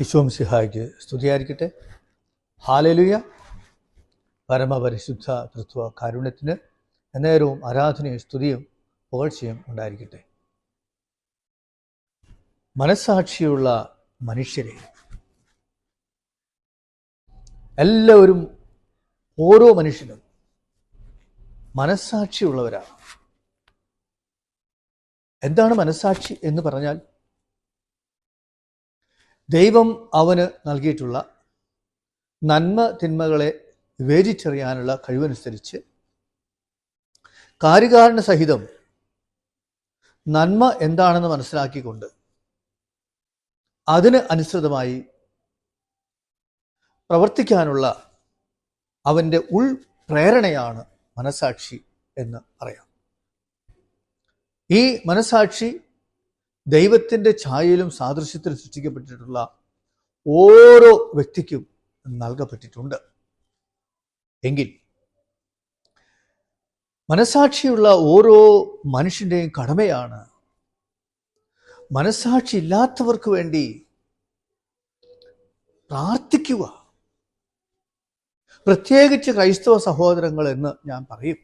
ഈശോം സിഹായ്ക്ക് സ്തുതിയായിരിക്കട്ടെ. ഹാലലുയ. പരമപരിശുദ്ധ തൃത്വ കാരുണ്യത്തിന് എന്നേരവും ആരാധനയും സ്തുതിയും പുകഴ്ചയും ഉണ്ടായിരിക്കട്ടെ. മനസ്സാക്ഷിയുള്ള മനുഷ്യരെ എല്ലാവരും ഓരോ മനുഷ്യനും മനസ്സാക്ഷിയുള്ളവരാണ്. എന്താണ് മനസ്സാക്ഷി എന്ന് പറഞ്ഞാൽ ദൈവം അവന് നൽകിയിട്ടുള്ള നന്മ തിന്മകളെ വേദിച്ചെറിയാനുള്ള കഴിവനുസരിച്ച് കാര്യകാരണ സഹിതം നന്മ എന്താണെന്ന് മനസ്സിലാക്കിക്കൊണ്ട് അതിന് അനുസൃതമായി പ്രവർത്തിക്കാനുള്ള അവന്റെ ഉൾ പ്രേരണയാണ് മനസാക്ഷി എന്ന് പറയാം. ഈ മനസാക്ഷി ദൈവത്തിന്റെ ഛായയിലും സാദൃശ്യത്തിലും സൃഷ്ടിക്കപ്പെട്ടിട്ടുള്ള ഓരോ വ്യക്തിക്കും നൽകപ്പെട്ടിട്ടുണ്ട്. എങ്കിൽ മനസാക്ഷിയുള്ള ഓരോ മനുഷ്യന്റെയും കടമയാണ് മനസാക്ഷി ഇല്ലാത്തവർക്ക് വേണ്ടി പ്രാർത്ഥിക്കുക. പ്രത്യേകിച്ച് ക്രൈസ്തവ സഹോദരങ്ങൾ എന്ന് ഞാൻ പറയും.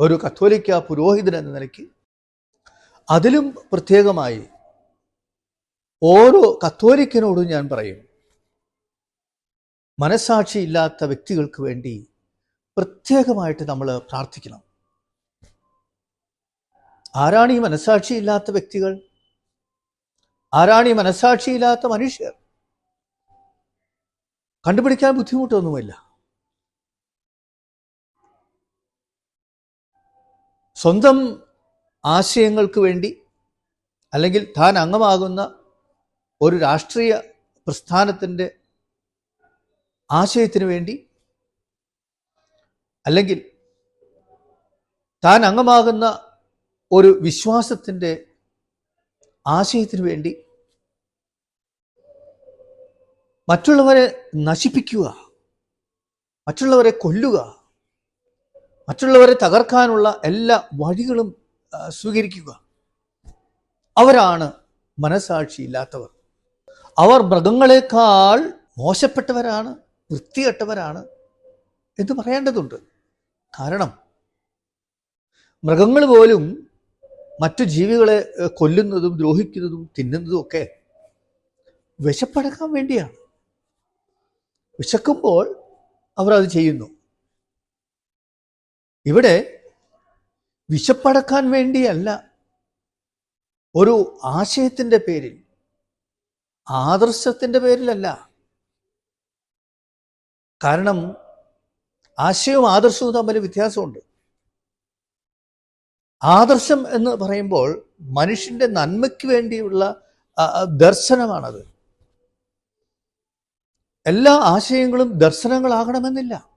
ഒരു കത്തോലിക്ക പുരോഹിതൻ എന്ന നിലയ്ക്ക് അതിലും പ്രത്യേകമായി ഓരോ കത്തോലിക്കനോടും ഞാൻ പറയും മനസാക്ഷി ഇല്ലാത്ത വ്യക്തികൾക്ക് വേണ്ടി പ്രത്യേകമായിട്ട് നമ്മൾ പ്രാർത്ഥിക്കണം. ആരാണ് ഈ മനസാക്ഷി ഇല്ലാത്ത വ്യക്തികൾ? ആരാണ് ഈ മനസാക്ഷി ഇല്ലാത്ത മനുഷ്യർ? കണ്ടുപിടിക്കാൻ ബുദ്ധിമുട്ടൊന്നുമില്ല. സ്വന്തം ആശയങ്ങൾക്ക് വേണ്ടി അല്ലെങ്കിൽ താൻ അംഗമാകുന്ന ഒരു രാഷ്ട്രീയ പ്രസ്ഥാനത്തിന്റെ ആശയത്തിന് വേണ്ടി അല്ലെങ്കിൽ താൻ അംഗമാകുന്ന ഒരു വിശ്വാസത്തിന്റെ ആശയത്തിന് വേണ്ടി മറ്റുള്ളവരെ നശിപ്പിക്കുക മറ്റുള്ളവരെ കൊല്ലുക മറ്റുള്ളവരെ തകർക്കാനുള്ള എല്ലാ വഴികളും സ്വീകരിക്കുക. അവരാണ് മനസാക്ഷിയില്ലാത്തവർ അവർ മൃഗങ്ങളെക്കാൾ മോശപ്പെട്ടവരാണ് വൃത്തികെട്ടവരാണ് എന്ന് പറയേണ്ടതുണ്ട്. കാരണം മൃഗങ്ങൾ പോലും മറ്റു ജീവികളെ കൊല്ലുന്നതും ദ്രോഹിക്കുന്നതും തിന്നുന്നതും ഒക്കെ വിശപ്പടക്കാൻ വേണ്ടിയാണ്. വിശക്കുമ്പോൾ അവർ അത് ചെയ്യുന്നു. ഇവിടെ വിശപ്പടക്കാൻ വേണ്ടിയല്ല. ഒരു ആശയത്തിന്റെ പേരിൽ ആദർശത്തിന്റെ പേരിലല്ല. കാരണം ആശയവും ആദർശവും തമ്മിൽ വ്യത്യാസമുണ്ട്. ആദർശം എന്ന് പറയുമ്പോൾ മനുഷ്യന്റെ നന്മയ്ക്ക് വേണ്ടിയുള്ള ദർശനമാണത്. എല്ലാ ആശയങ്ങളും ദർശനങ്ങളാകണമെന്നില്ല.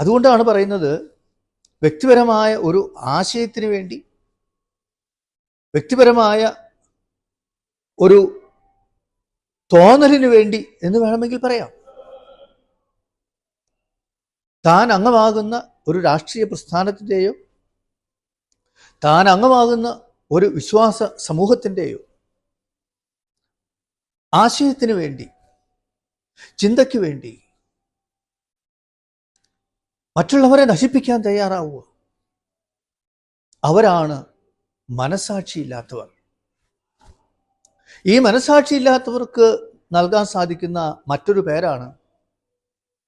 അതുകൊണ്ടാണ് പറയുന്നത് വ്യക്തിപരമായ ഒരു ആശയത്തിന് വേണ്ടി വ്യക്തിപരമായ ഒരു തോന്നലിന് വേണ്ടി എന്ന് വേണമെങ്കിൽ പറയാം. താൻ അംഗമാകുന്ന ഒരു രാഷ്ട്രീയ പ്രസ്ഥാനത്തിന്റെയോ താൻ അംഗമാകുന്ന ഒരു വിശ്വാസ സമൂഹത്തിന്റെയോ ആശയത്തിന് വേണ്ടി ചിന്തയ്ക്ക് വേണ്ടി മറ്റുള്ളവരെ നശിപ്പിക്കാൻ തയ്യാറാവുക. അവരാണ് മനസാക്ഷിയില്ലാത്തവർ. ഈ മനസാക്ഷിയില്ലാത്തവർക്ക് നൽകാൻ സാധിക്കുന്ന മറ്റൊരു പേരാണ്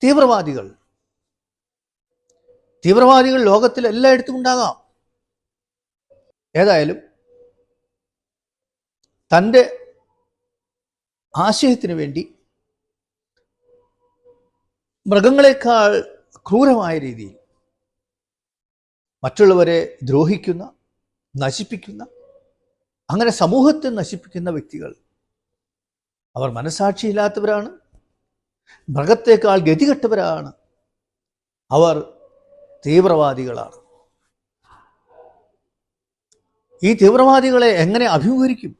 തീവ്രവാദികൾ. തീവ്രവാദികൾ ലോകത്തിൽ എല്ലായിടത്തും ഉണ്ടാകാം. ഏതായാലും തന്റെ ആശയത്തിന് വേണ്ടി മൃഗങ്ങളെക്കാൾ ക്രൂരമായ രീതിയിൽ മറ്റുള്ളവരെ ദ്രോഹിക്കുന്ന നശിപ്പിക്കുന്ന അങ്ങനെ സമൂഹത്തെ നശിപ്പിക്കുന്ന വ്യക്തികൾ അവർ മനസാക്ഷിയില്ലാത്തവരാണ് മൃഗത്തേക്കാൾ ഗതികെട്ടവരാണ് അവർ തീവ്രവാദികളാണ്. ഈ തീവ്രവാദികളെ എങ്ങനെ അഭിമുഖീകരിക്കും?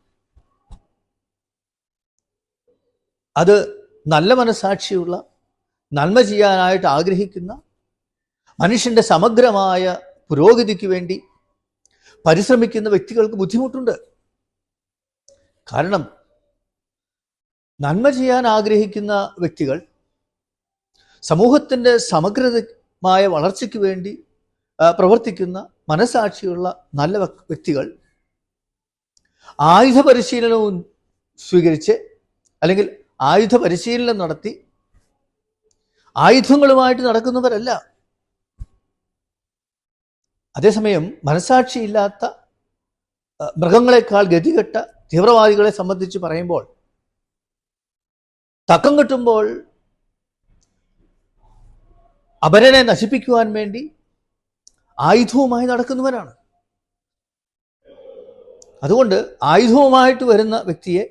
അത് നല്ല മനസാക്ഷിയുള്ള നന്മ ചെയ്യാനായിട്ട് ആഗ്രഹിക്കുന്ന മനുഷ്യന്റെ സമഗ്രമായ പുരോഗതിക്ക് വേണ്ടി പരിശ്രമിക്കുന്ന വ്യക്തികൾക്ക് ബുദ്ധിമുട്ടുണ്ട്. കാരണം നന്മ ചെയ്യാൻ ആഗ്രഹിക്കുന്ന വ്യക്തികൾ സമൂഹത്തിന്റെ സമഗ്രമായ വളർച്ചയ്ക്ക് വേണ്ടി പ്രവർത്തിക്കുന്ന മനസാക്ഷിയുള്ള നല്ല വ്യക്തികൾ ആയുധ പരിശീലനവും സ്വീകരിച്ച് അല്ലെങ്കിൽ ആയുധ പരിശീലനം നടത്തി ആയുധങ്ങളുമായിട്ട് നടക്കുന്നവരല്ല. അതേസമയം മനസാക്ഷിയില്ലാത്ത മൃഗങ്ങളെക്കാൾ ഗതികെട്ട തീവ്രവാദികളെ സംബന്ധിച്ച് പറയുമ്പോൾ തക്കം കിട്ടുമ്പോൾ അപരനെ നശിപ്പിക്കുവാൻ വേണ്ടി ആയുധവുമായി നടക്കുന്നവരാണ്. അതുകൊണ്ട് ആയുധവുമായിട്ട് വരുന്ന വ്യക്തിയെ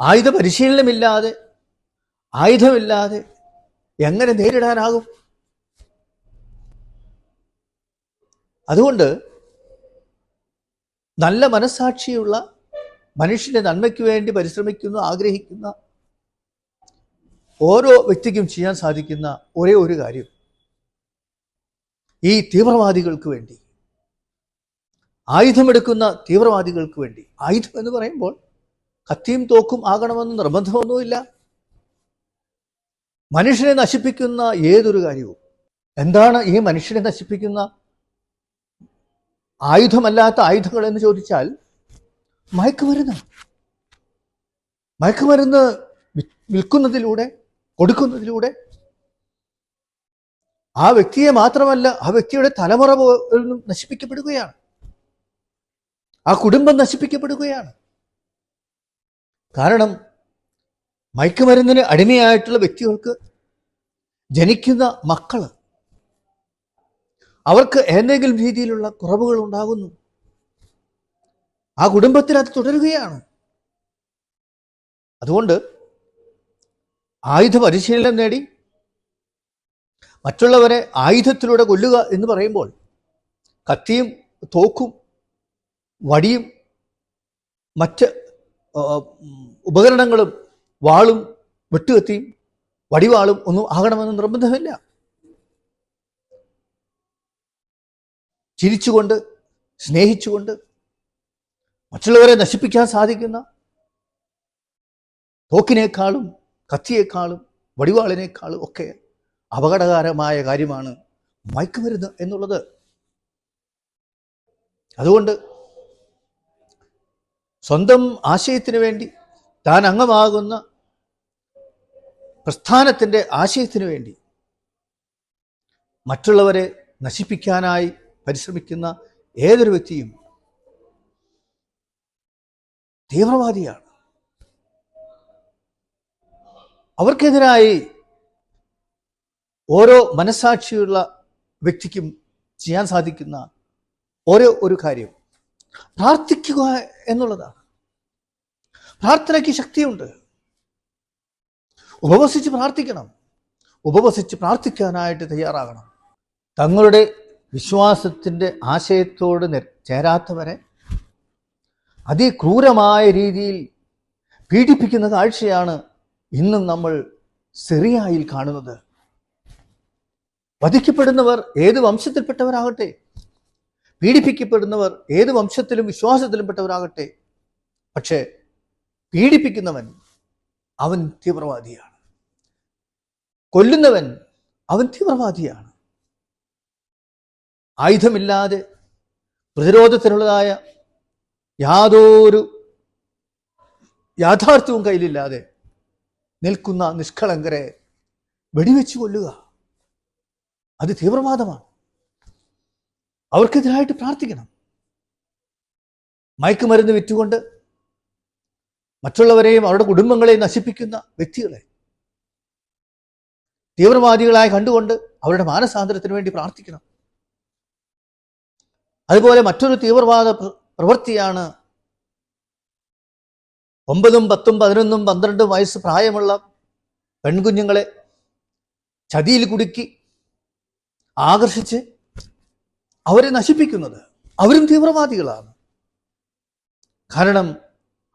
ആയുധ പരിശീലനമില്ലാതെ ആയുധമില്ലാതെ എങ്ങനെ നേരിടാനാകും? അതുകൊണ്ട് നല്ല മനസാക്ഷിയുള്ള മനുഷ്യന്റെ നന്മയ്ക്ക് വേണ്ടി പരിശ്രമിക്കുന്ന ആഗ്രഹിക്കുന്ന ഓരോ വ്യക്തിക്കും ചെയ്യാൻ സാധിക്കുന്ന ഒരേ ഒരു കാര്യം. ഈ തീവ്രവാദികൾക്ക് വേണ്ടി ആയുധമെടുക്കുന്ന തീവ്രവാദികൾക്ക് വേണ്ടി. ആയുധം എന്ന് പറയുമ്പോൾ കത്തിയും തോക്കും ആകണമെന്ന് നിർബന്ധമൊന്നുമില്ല. മനുഷ്യനെ നശിപ്പിക്കുന്ന ഏതൊരു കാര്യവും. എന്താണ് ഈ മനുഷ്യനെ നശിപ്പിക്കുന്ന ആയുധമല്ലാത്ത ആയുധങ്ങൾ എന്ന് ചോദിച്ചാൽ മയക്കുമരുന്ന്. മയക്കുമരുന്ന് വിൽക്കുന്നതിലൂടെ കൊടുക്കുന്നതിലൂടെ ആ വ്യക്തിയെ മാത്രമല്ല ആ വ്യക്തിയുടെ തലമുറ നശിപ്പിക്കപ്പെടുകയാണ്. ആ കുടുംബം നശിപ്പിക്കപ്പെടുകയാണ്. കാരണം മയക്കുമരുന്നിന് അടിമയായിട്ടുള്ള വ്യക്തികൾക്ക് ജനിക്കുന്ന മക്കൾ അവർക്ക് ഏതെങ്കിലും രീതിയിലുള്ള കുറവുകൾ ഉണ്ടാകുന്നു. ആ കുടുംബത്തിൽ അത് തുടരുകയാണ്. അതുകൊണ്ട് ആയുധ പരിശീലനം നേടി മറ്റുള്ളവരെ ആയുധത്തിലൂടെ കൊല്ലുക എന്ന് പറയുമ്പോൾ കത്തിയും തോക്കും വടിയും മറ്റ് ഉപകരണങ്ങളും വാളും വെട്ടുകത്തിയും വടിവാളും ഒന്നും ആകണമെന്ന് നിർബന്ധമില്ല. ചിരിച്ചുകൊണ്ട് സ്നേഹിച്ചുകൊണ്ട് മറ്റുള്ളവരെ നശിപ്പിക്കാൻ സാധിക്കുന്ന തോക്കിനേക്കാളും കത്തിയേക്കാളും വടിവാളിനേക്കാളും ഒക്കെ അപകടകരമായ കാര്യമാണ് മയക്കുമരുന്ന് എന്നുള്ളത്. അതുകൊണ്ട് സ്വന്തം ആശയത്തിന് വേണ്ടി താൻ അംഗമാകുന്ന പ്രസ്ഥാനത്തിന്റെ ആശയത്തിന് വേണ്ടി മറ്റുള്ളവരെ നശിപ്പിക്കാനായി പരിശ്രമിക്കുന്ന ഏതൊരു വ്യക്തിയും തീവ്രവാദിയാണ്. അവർക്കെതിരായി ഓരോ മനസാക്ഷിയുള്ള വ്യക്തിക്കും ചെയ്യാൻ സാധിക്കുന്ന ഓരോ ഒരു കാര്യം. പ്രാർത്ഥിക്കുക എന്നുള്ളതാണ്. പ്രാർത്ഥനയ്ക്ക് ശക്തിയുണ്ട്. ഉപവസിച്ച് പ്രാർത്ഥിക്കണം. ഉപവസിച്ച് പ്രാർത്ഥിക്കാനായിട്ട് തയ്യാറാകണം. തങ്ങളുടെ വിശ്വാസത്തിന്റെ ആശയത്തോട് ചേരാത്തവരെ അതിക്രൂരമായ രീതിയിൽ പീഡിപ്പിക്കുന്ന കാഴ്ചയാണ് ഇന്നും നമ്മൾ സിറിയായിൽ കാണുന്നത്. വധിക്കപ്പെടുന്നവർ ഏത് വംശത്തിൽപ്പെട്ടവരാകട്ടെ? പീഡിപ്പിക്കപ്പെടുന്നവർ ഏത് വംശത്തിലും വിശ്വാസത്തിലും പെട്ടവരാകട്ടെ? പക്ഷേ പീഡിപ്പിക്കുന്നവൻ അവൻ തീവ്രവാദിയാണ്. കൊല്ലുന്നവൻ അവൻ തീവ്രവാദിയാണ്. ആയുധമില്ലാതെ പ്രതിരോധത്തിനുള്ളതായ യാതൊരു യാഥാർത്ഥ്യവും കയ്യിലില്ലാതെ നിൽക്കുന്ന നിഷ്കളങ്കരെ വെടിവെച്ച് കൊല്ലുക. അത് തീവ്രവാദമാണ്. അവർക്കെതിരായിട്ട് പ്രാർത്ഥിക്കണം. മയക്കുമരുന്ന് വിറ്റുകൊണ്ട് മറ്റുള്ളവരെയും അവരുടെ കുടുംബങ്ങളെയും നശിപ്പിക്കുന്ന വ്യക്തികളെ തീവ്രവാദികളായി കണ്ടുകൊണ്ട് അവരുടെ മാനസാന്തരത്തിന് വേണ്ടി പ്രാർത്ഥിക്കണം. അതുപോലെ മറ്റൊരു തീവ്രവാദ പ്രവൃത്തിയാണ് ഒമ്പതും പത്തും പതിനൊന്നും പന്ത്രണ്ടും വയസ്സ് പ്രായമുള്ള പെൺകുഞ്ഞുങ്ങളെ ചതിയിൽ കുടുക്കി ആകർഷിച്ച് അവരെ നശിപ്പിക്കുന്നത്. അവരും തീവ്രവാദികളാണ്. കാരണം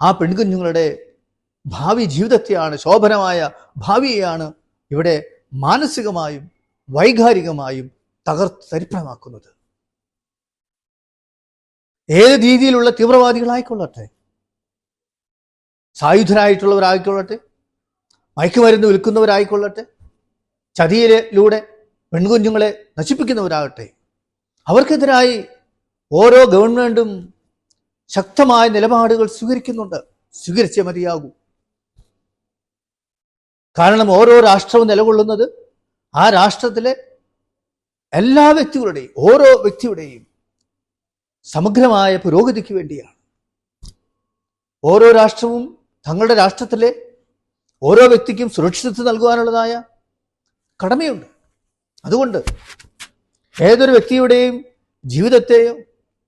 ആ പെൺകുഞ്ഞുങ്ങളുടെ ഭാവി ജീവിതത്തെയാണ് ശോഭനമായ ഭാവിയെയാണ് ഇവിടെ മാനസികമായും വൈകാരികമായും തകർത്ത് തരിപ്പണമാക്കുന്നത്. ഏത് രീതിയിലുള്ള തീവ്രവാദികളായിക്കൊള്ളട്ടെ? സായുധരായിട്ടുള്ളവരായിക്കൊള്ളട്ടെ മയക്കുമരുന്ന് വിൽക്കുന്നവരായിക്കൊള്ളട്ടെ? ചതിയിലൂടെ പെൺകുഞ്ഞുങ്ങളെ നശിപ്പിക്കുന്നവരാകട്ടെ? അവർക്കെതിരായി ഓരോ ഗവൺമെന്റും ശക്തമായ നിലപാടുകൾ സ്വീകരിക്കുന്നുണ്ട്. സ്വീകരിച്ചേ മതിയാകൂ. കാരണം ഓരോ രാഷ്ട്രവും നിലകൊള്ളുന്നത് ആ രാഷ്ട്രത്തിലെ എല്ലാ വ്യക്തികളുടെയും ഓരോ വ്യക്തിയുടെയും സമഗ്രമായ പുരോഗതിക്ക് വേണ്ടിയാണ്. ഓരോ രാഷ്ട്രവും തങ്ങളുടെ രാഷ്ട്രത്തിലെ ഓരോ വ്യക്തിക്കും സുരക്ഷിതത്വം നൽകുവാനുള്ളതായ കടമയുണ്ട്. അതുകൊണ്ട് ഏതൊരു വ്യക്തിയുടെയും ജീവിതത്തെയോ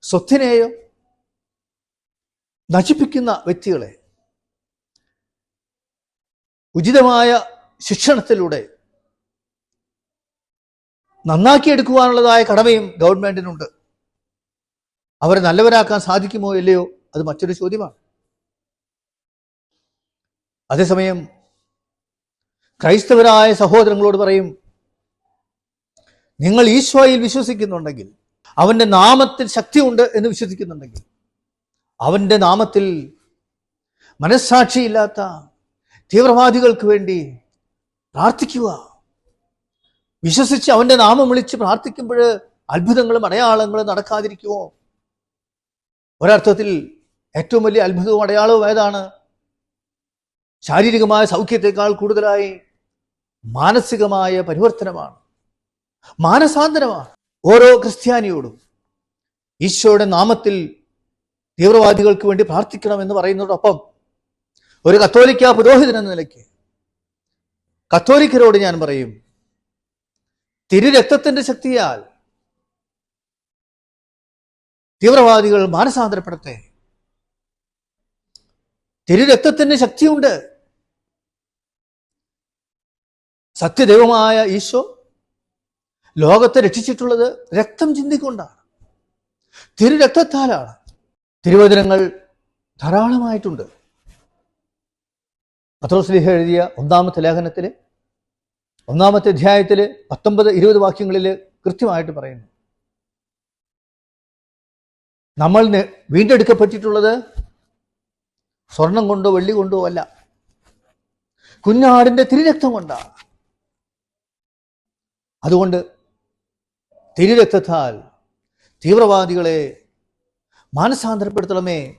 സ്വത്തിനെയോ നശിപ്പിക്കുന്ന വ്യക്തികളെ ഉചിതമായ ശിക്ഷണത്തിലൂടെ നന്നാക്കിയെടുക്കുവാനുള്ളതായ കടമയും ഗവൺമെന്റിനുണ്ട്. അവരെ നല്ലവരാക്കാൻ സാധിക്കുമോ ഇല്ലയോ അത് മറ്റൊരു ചോദ്യമാണ്. അതേസമയം ക്രൈസ്തവരായ സഹോദരങ്ങളോട് പറയും നിങ്ങൾ ഈശോയിൽ വിശ്വസിക്കുന്നുണ്ടെങ്കിൽ അവന്റെ നാമത്തിൽ ശക്തിയുണ്ട് എന്ന് വിശ്വസിക്കുന്നുണ്ടെങ്കിൽ അവന്റെ നാമത്തിൽ മനസ്സാക്ഷിയില്ലാത്ത തീവ്രവാദികൾക്ക് വേണ്ടി പ്രാർത്ഥിക്കുക. വിശ്വസിച്ച് അവന്റെ നാമം വിളിച്ച് പ്രാർത്ഥിക്കുമ്പോൾ അത്ഭുതങ്ങളും അടയാളങ്ങളും നടക്കാതിരിക്കുമോ ഒരർത്ഥത്തിൽ ഏറ്റവും വലിയ അത്ഭുതവും അടയാളവും ഏതാണ്? ശാരീരികമായ സൗഖ്യത്തെക്കാൾ കൂടുതലായി മാനസികമായ പരിവർത്തനമാണ്. മാനസാന്തരമാണ്. ഓരോ ക്രിസ്ത്യാനിയോടും ഈശോയുടെ നാമത്തിൽ തീവ്രവാദികൾക്ക് വേണ്ടി പ്രാർത്ഥിക്കണം എന്ന് പറയുന്നതോടൊപ്പം ഒരു കത്തോലിക്ക പുരോഹിതൻ എന്ന നിലയ്ക്ക് കത്തോലിക്കരോട് ഞാൻ പറയും തിരുരക്തത്തിന്റെ ശക്തിയാൽ തീവ്രവാദികൾ മാനസാന്തരപ്പെടട്ടെ. തിരുരക്തത്തിന് ശക്തിയുണ്ട്. സത്യദൈവമായ ഈശോ ലോകത്തെ രക്ഷിച്ചിട്ടുള്ളത് രക്തം ചിന്തിക്കൊണ്ടാണ്. തിരുരക്തത്താലാണ്. തിരുവചനങ്ങൾ ധാരാളമായിട്ടുണ്ട്. പത്രോസ്ലിഹ എഴുതിയ ഒന്നാമത്തെ ലേഖനത്തിൽ ഒന്നാമത്തെ അധ്യായത്തിൽ പത്തൊമ്പത് ഇരുപത് വാക്യങ്ങളിൽ കൃത്യമായിട്ട് പറയുന്നു. നമ്മൾ വീണ്ടെടുക്കപ്പെട്ടിട്ടുള്ളത് സ്വർണം കൊണ്ടോ വെള്ളി കൊണ്ടോ അല്ല. കുഞ്ഞാടിന്റെ തിരുരക്തം കൊണ്ടാണ്. അതുകൊണ്ട് തിരുരക്തത്താൽ തീവ്രവാദികളെ മാനസാന്തരപ്പെടുത്തണമേ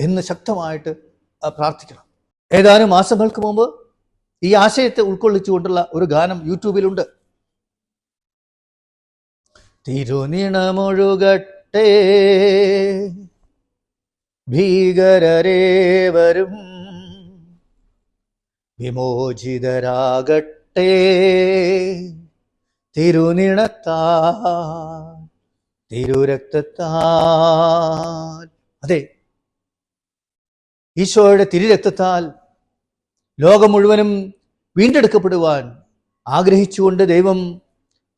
എന്ന് ശക്തമായിട്ട് പ്രാർത്ഥിക്കണം. ഏതാനും മാസങ്ങൾക്ക് മുമ്പ് ഈ ആശയത്തെ ഉൾക്കൊള്ളിച്ചുകൊണ്ടുള്ള ഒരു ഗാനം യൂട്യൂബിലുണ്ട്. തിരുനിണമൊഴുകട്ടെ ഭീകരരേവരും വിമോചിതരാകട്ടെ തിരുനിണത്താ തിരുരക്തത്താൽ. അതെ ഈശോയുടെ തിരുരക്തത്താൽ ലോകം മുഴുവനും വീണ്ടെടുക്കപ്പെടുവാൻ ആഗ്രഹിച്ചുകൊണ്ട് ദൈവം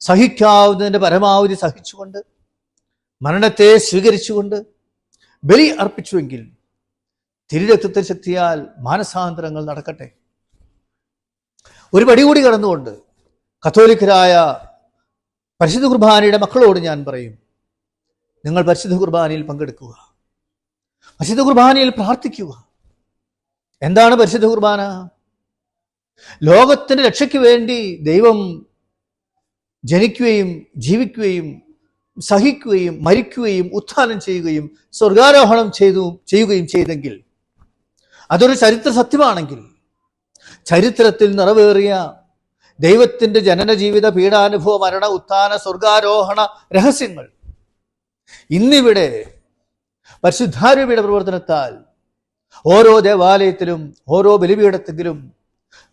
സഹിക്കാവുന്നതിന്റെ പരമാവധി സഹിച്ചുകൊണ്ട് മരണത്തെ സ്വീകരിച്ചുകൊണ്ട് ബലി അർപ്പിച്ചുവെങ്കിൽ തിരുരക്തത്തെ ശക്തിയാൽ മാനസാന്തരങ്ങൾ നടക്കട്ടെ. ഒരു പടി കൂടി കടന്നുകൊണ്ട് കത്തോലിക്കരായ പരിശുദ്ധ കുർബാനയുടെ മക്കളോട് ഞാൻ പറയും നിങ്ങൾ പരിശുദ്ധ കുർബാനയിൽ പങ്കെടുക്കുക പരിശുദ്ധ കുർബാനയിൽ പ്രാർത്ഥിക്കുക എന്താണ് പരിശുദ്ധ കുർബാന? ലോകത്തിന്റെ രക്ഷയ്ക്ക് വേണ്ടി ദൈവം ജനിക്കുകയും ജീവിക്കുകയും സഹിക്കുകയും മരിക്കുകയും ഉത്ഥാനം ചെയ്യുകയും സ്വർഗാരോഹണം ചെയ്തു ചെയ്യുകയും ചെയ്തെങ്കിൽ അതൊരു ചരിത്ര സത്യമാണെങ്കിൽ ചരിത്രത്തിൽ നിറവേറിയ ദൈവത്തിന്റെ ജനന ജീവിത പീഡാനുഭവ മരണ ഉത്ഥാന സ്വർഗാരോഹണ രഹസ്യങ്ങൾ ഇന്നിവിടെ പരിശുദ്ധാരൂപിയുടെ പ്രവർത്തനത്താൽ ഓരോ ദേവാലയത്തിലും ഓരോ ബലിപീഠത്തിലും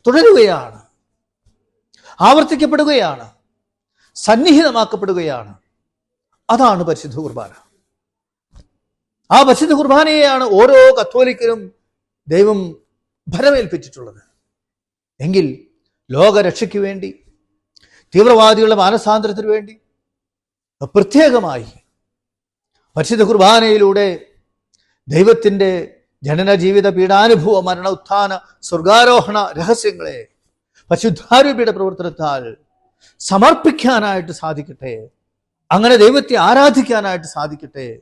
തുടരുകയാണ്. ആവർത്തിക്കപ്പെടുകയാണ്. സന്നിഹിതമാക്കപ്പെടുകയാണ്. അതാണ് പരിശുദ്ധ കുർബാന. ആ പരിശുദ്ധ കുർബാനയെയാണ് ഓരോ കത്തോലിക്കനും ദൈവം ഭരമേൽപ്പിച്ചിട്ടുള്ളത്. എങ്കിൽ ലോകരക്ഷയ്ക്ക് വേണ്ടി തീവ്രവാദികളുടെ മാനസാന്തരത്തിന് വേണ്ടി പ്രത്യേകമായി പരിശുദ്ധ കുർബാനയിലൂടെ ദൈവത്തിന്റെ ജനന ജീവിത പീഡാനുഭവ മരണ ഉത്ഥാന സ്വർഗാരോഹണ രഹസ്യങ്ങളെ പരിശുദ്ധാരൂപിയുടെ പ്രവർത്തനത്താൽ സമർപ്പിക്കാനായിട്ട് സാധിക്കട്ടെ. അങ്ങനെ ദൈവത്തെ ആരാധിക്കാനായിട്ട് സാധിക്കട്ടെ.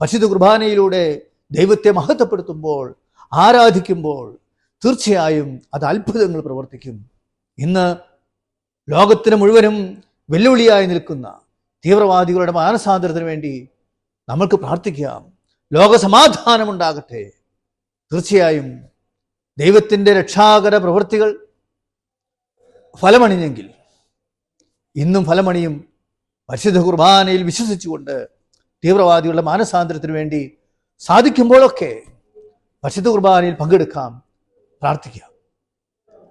പരിശുദ്ധ കുർബാനയിലൂടെ ദൈവത്തെ മഹത്വപ്പെടുത്തുമ്പോൾ ആരാധിക്കുമ്പോൾ തീർച്ചയായും അത് അത്ഭുതങ്ങൾ പ്രവർത്തിക്കും. ഇന്ന് ലോകത്തിന് മുഴുവനും വെല്ലുവിളിയായി നിൽക്കുന്ന തീവ്രവാദികളുടെ മാനസാന്തരത്തിന് വേണ്ടി നമ്മൾക്ക് പ്രാർത്ഥിക്കാം. ലോകസമാധാനമുണ്ടാകട്ടെ. തീർച്ചയായും ദൈവത്തിന്റെ രക്ഷാകര പ്രവൃത്തികൾ ഫലമണിഞ്ഞെങ്കിൽ ഇന്നും ഫലമണിയും പരിശുദ്ധ കുർബാനയിൽ വിശ്വസിച്ചുകൊണ്ട് തീവ്രവാദികളുടെ മാനസാന്തരത്തിന് വേണ്ടി സാധിക്കുമ്പോഴൊക്കെ പരിശുദ്ധ കുർബാനയിൽ പങ്കെടുക്കാം പ്രാർത്ഥിക്കാം.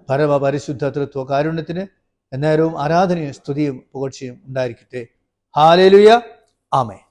പരമ പരിശുദ്ധ തൃത്വ കാരുണ്യത്തിന് എന്നേരവും ആരാധനയും സ്തുതിയും പുകഴ്ചയും ഉണ്ടായിരിക്കട്ടെ. ഹാലേലുയ. ആമേ